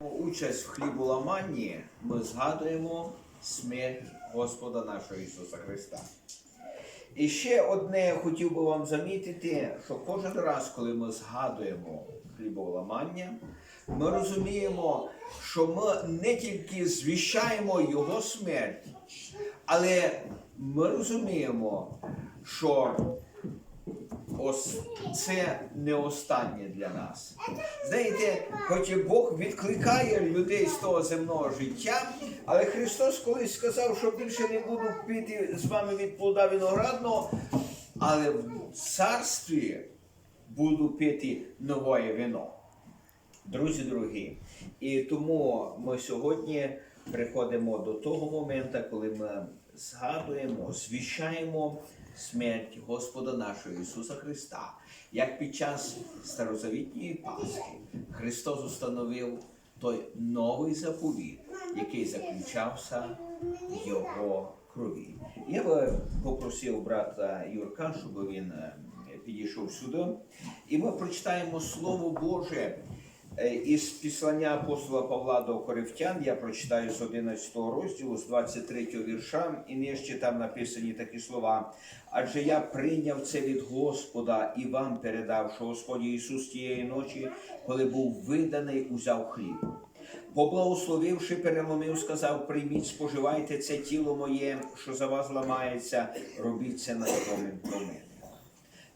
Участь в хліболаманні ми згадуємо смерть Господа нашого Ісуса Христа. І ще одне хотів би вам замітити, що кожен раз, коли ми згадуємо хліболамання, ми розуміємо, що ми не тільки звіщаємо Його смерть, але ми розуміємо, що ось це не останнє для нас. Знаєте, хоч і Бог відкликає людей з того земного життя, але Христос колись сказав, що більше не буду пити з вами від плода виноградного, але в царстві буду пити нове вино. Друзі дорогі, і тому ми сьогодні приходимо до того моменту, коли ми згадуємо, звіщаємо смерть Господа нашого Ісуса Христа, як під час старозавітньої Пасхи Христос установив той новий заповіт, який заключався в Його крові. Я би попросив брата Юрка, щоб він е, підійшов сюди, і ми прочитаємо Слово Боже. Е, Із післання апостола Павла до Коринфян я прочитаю з 11 розділу, з 23 вірша, і нижче там написані такі слова. Адже я прийняв це від Господа і вам передав, що Господь Ісус тієї ночі, коли був виданий, узяв хліб. Поблагословивши, переломив, сказав: прийміть, споживайте це тіло моє, що за вас ламається, робіть це на мене.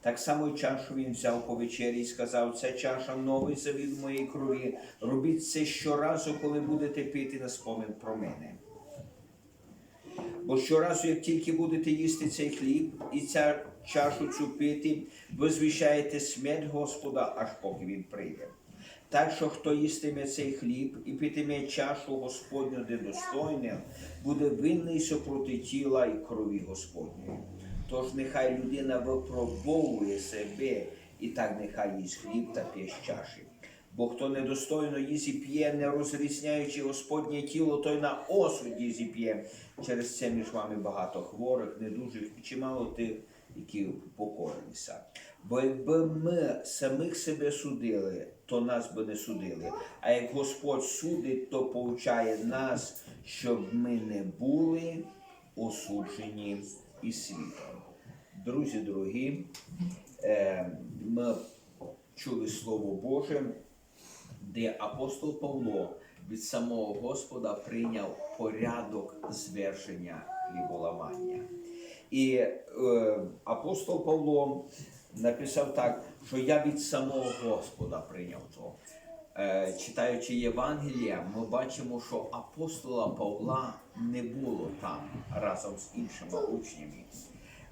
Так само й чашу він взяв по вечері і сказав, це чаша новий завід моєї крові. Робіть це щоразу, коли будете пити на спомин про мене. Бо щоразу, як тільки будете їсти цей хліб і ця чашу цю пити, ви звіщаєте смерть Господа, аж поки він прийде. Так що хто їстиме цей хліб і питиме чашу Господню недостойне, буде винний супроти тіла і крові Господньої. Тож нехай людина випробовує себе, і так нехай їсть хліб та п'є з чаші. Бо хто недостойно їсть і п'є, не розрізняючи Господнє тіло, той на осуді зіп'є. Через це між вами багато хворих, недужих і чимало тих, які покорилися. Бо якби ми самих себе судили, то нас би не судили. А як Господь судить, то повчає нас, щоб ми не були осуджені і світом. Друзі дорогі, е, ми чули Слово Боже, де апостол Павло від самого Господа прийняв порядок звершення хліболамання. І е, апостол Павло написав так, що я від самого Господа прийняв то. Е, читаючи Євангелія, ми бачимо, що апостола Павла не було там разом з іншими учнями,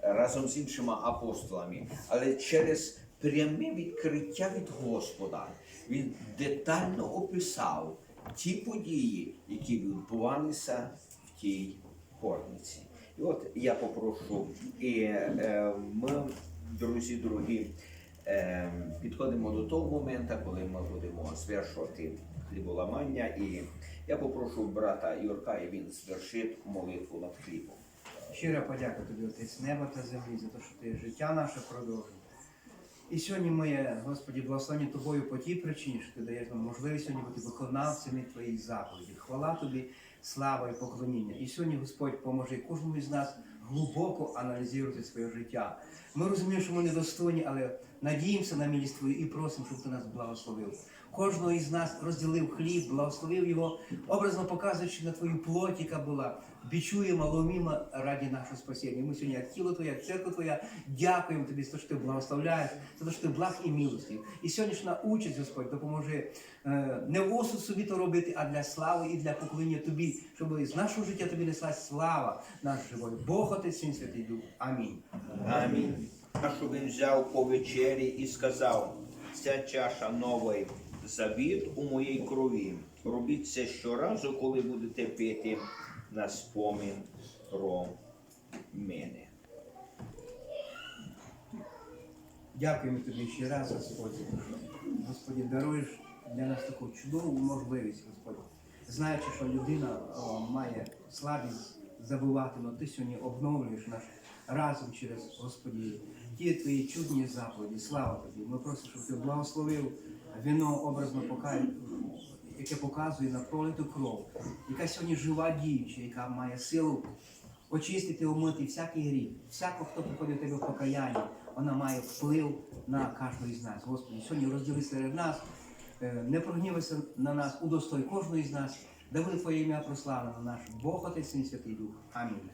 разом з іншими апостолами, але через пряме відкриття від Господа він детально описав ті події, які відбувалися в тій горниці. І от я попрошу, і е, ми, друзі, дорогі, е, підходимо до того моменту, коли ми будемо звершувати хліболамання. І я попрошу брата Юрка, і він звершить молитву над хлібом. Щира подяка тобі, Отець неба та землі, за те, що ти життя наше продовжив. І сьогодні ми, Господі, благословені тобою по тій причині, що ти даєш нам можливість сьогодні бути виконавцями твоїх заповідей. Хвала тобі, слава і поклоніння. І сьогодні Господь поможе кожному із нас глибоко аналізувати своє життя. Ми розуміємо, що ми недостойні, але надіємося на милість Твою і просимо, щоб ти нас благословив. Кожного із нас розділив хліб, благословив його, образно показуючи на твою плоть, яка була бічуємо, ломімо раді нашого спасіння. Ми сьогодні, як тіло Твоє, як церква Твоя, дякуємо Тобі за що Ти благословляєш, за те, що Ти благ і милості. І сьогоднішня участь, Господь, допоможе е, не в осуд собі то робити, а для слави і для поклоніння Тобі, щоб з нашого життя Тобі несла слава наш живой. Бог Отець, Син, Святий Дух. Амінь. Амінь. Що він взяв по вечері і сказав, ця чаша новий завіт у моїй крові. Робіть це щоразу, коли будете пити на спомин про мене. Дякуємо тобі ще раз, Господь, Господі даруєш для нас таку чудову можливість, Господь. Знаючи, що людина о, має слабість забувати, але ти сьогодні обновлюєш наш разом через Господі. Ті твої чудні заповіді, слава тобі. Ми просимо, щоб ти благословив вино образно покай яке показує на пролиту кров, яка сьогодні жива діюча, яка має силу очистити, омити всякий гріх. Всяко, хто приходить до тебе в покаяння, вона має вплив на кожного із нас. Господи, сьогодні розділи серед нас, е, не прогнівайся на нас, удостой кожного із нас, да буде Твоє ім'я прославлено наш Бог, Отець і Святий Дух. Амінь.